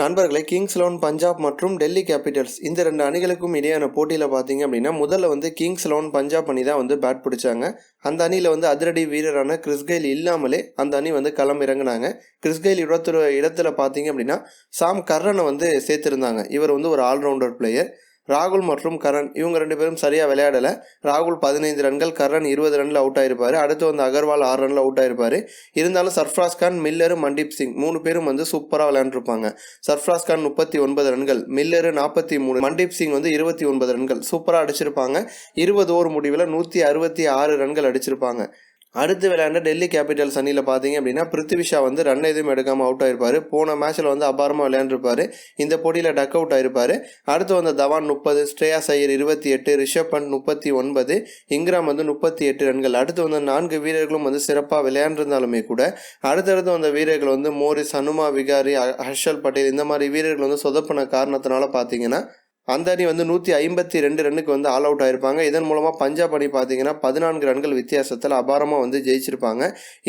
நண்பர்களை Kings eleven Punjab மற்றும் Delhi Capitals இந்த ரெண்டு அணிகளுக்கும் இடையான போட்டியில் பார்த்தீங்க அப்படின்னா முதல்ல வந்து கிங்ஸ் லெவன் பஞ்சாப் அணி தான் வந்து பேட் பிடிச்சாங்க. அந்த அணியில் வந்து அதிரடி வீரரான கிறிஸ்கெயில் இல்லாமலே அந்த அணி வந்து களம் இறங்குனாங்க. கிறிஸ்கெயில் இடத்துல இடத்துல பார்த்தீங்க அப்படின்னா சாம் கர்ரனை வந்து சேர்த்துருந்தாங்க. இவர் வந்து ஒரு ஆல்ரவுண்டர் பிளேயர் ராகுல் மற்றும் கரண் இவங்க ரெண்டு பேரும் சரியாக விளையாடலை. ராகுல் பதினைந்து ரன்கள் கரண் இருபது ரனில் அவுட் ஆயிருப்பார். அடுத்து வந்து அகர்வால் ஆறு ரனில் அவுட் ஆயிருப்பார். இருந்தாலும் சர்ஃப்ராஸ் கான் மில்லரு மண்டீப் சிங் மூணு பேரும் வந்து சூப்பராக விளையாண்டுருப்பாங்க. சர்ஃப்ராஸ் கான் முப்பத்தி ஒன்பது ரன்கள் மில்லரு நாற்பத்தி மூணு மண்டீப் சிங் வந்து இருபத்தி ஒன்பது ரன்கள் சூப்பராக அடிச்சிருப்பாங்க. இருபது ஓவர் முடிவில் நூற்றி அறுபத்தி ஆறு ரன்கள் அடிச்சிருப்பாங்க. அடுத்து விளையாண்ட டெல்லி கேபிட்டல்ஸ் அணியில் பார்த்தீங்க அப்படின்னா பிருத்திவிஷா வந்து ரன் எதுவும் எடுக்காமல் அவுட் ஆயிருப்பார். போன மேட்ச்சில் வந்து அபாரமாக விளையாண்டுருப்பாரு. இந்த போட்டியில் டக் அவுட் ஆயிருப்பார். அடுத்து வந்த தவான் முப்பது ஸ்ரேயா ஐயர் இருபத்தி எட்டு ரிஷப் பண்ட் முப்பத்தி ஒன்பது இங்கிராம் வந்து முப்பத்தி எட்டு ரன்கள். அடுத்து வந்த நான்கு வீரர்களும் வந்து சிறப்பாக விளையாண்டிருந்தாலுமே கூட அடுத்தடுத்து வந்த வீரர்கள் வந்து மோரிஸ் ஹனுமா விகாரி ஹர்ஷல் பட்டேல் இந்த மாதிரி வீரர்கள் வந்து சொதப்பின காரணத்தினால பார்த்தீங்கன்னா அந்த அணி வந்து நூற்றி ஐம்பத்தி ரெண்டு ரன்னுக்கு வந்து ஆல் அவுட் ஆயிருப்பாங்க. இதன் மூலமாக பஞ்சாப் அணி பார்த்தீங்கன்னா பதினான்கு ரன்கள் வித்தியாசத்தில் அபாரமாக வந்து ஜெயிச்சிருப்பாங்க.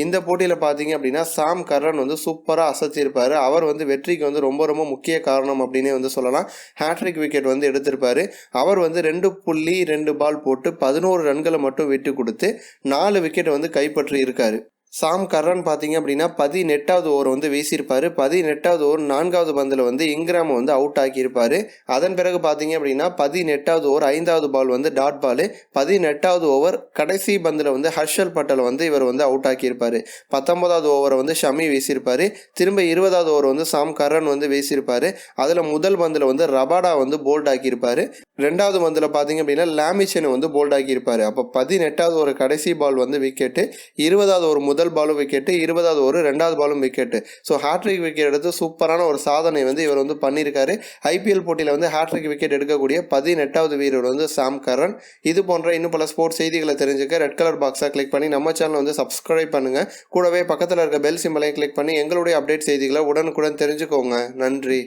இந்த போட்டியில் பார்த்தீங்க அப்படின்னா சாம் கர்ரன் வந்து சூப்பராக அசத்தியிருப்பார். அவர் வந்து வெற்றிக்கு வந்து ரொம்ப ரொம்ப முக்கிய காரணம் அப்படின்னே வந்து சொல்லலாம். ஹேட்ரிக் விக்கெட் வந்து எடுத்திருப்பார். அவர் வந்து ரெண்டு புள்ளி ரெண்டு பால் போட்டு பதினோரு ரன்களை மட்டும் விட்டு கொடுத்து நாலு விக்கெட் வந்து கைப்பற்றி இருக்காரு சாம் கர்ரன் பார்த்தீங்க அப்படின்னா பதினெட்டாவது ஓவர் வந்து வீசியிருப்பார். பதினெட்டாவது ஓவர் நான்காவது பந்தில் வந்து இங்கிராம் வந்து அவுட் ஆக்கியிருப்பார். அதன் பிறகு பார்த்தீங்க அப்படின்னா பதினெட்டாவது ஓவர் ஐந்தாவது பால் வந்து டாட் பால் பதினெட்டாவது ஓவர் கடைசி பந்தில் வந்து ஹர்ஷல் பட்டேல் வந்து இவர் வந்து அவுட் ஆக்கியிருப்பார். பத்தொன்பதாவது ஓவரை வந்து ஷமி வீசியிருப்பார். திரும்ப இருபதாவது ஓவர் வந்து சாம் கர்ரன் வந்து வீசியிருப்பார். அதில் முதல் பந்தில் வந்து ரபாடா வந்து போல்ட் ஆக்கியிருப்பார். ரெண்டாவது பந்தில் பார்த்தீங்க அப்படின்னா லாமிச்சனை வந்து போல்ட் ஆக்கியிருப்பார். அப்போ பதினெட்டாவது ஒரு கடைசி பால் வந்து விக்கெட்டு இருபதாவது ஒரு முதல் பாலும் விக்கெட்டு இருபதாவது ஒரு ரெண்டாவது பாலும் விக்கெட்டு ஸோ ஹாட்ரிக் விக்கெட் எடுத்து சூப்பரான ஒரு சாதனை வந்து இவர் வந்து பண்ணியிருக்காரு. ஐபிஎல் போட்டியில் வந்து ஹாட்ரிக் விக்கெட் எடுக்கக்கூடிய பதினெட்டாவது வீரர் வந்து சாம் கரன் இது போன்ற இன்னும் பல ஸ்போர்ட்ஸ் செய்திகளை தெரிஞ்சுக்க ரெட் கலர் பாக்ஸாக கிளிக் பண்ணி நம்ம சேனலை வந்து சப்ஸ்கிரைப் பண்ணுங்கள் கூடவே பக்கத்தில் இருக்க பெல் சிம்பலையும் கிளிக் பண்ணி எங்களுடைய அப்டேட் செய்திகளை உடனுக்குடன் தெரிஞ்சுக்கோங்க. நன்றி.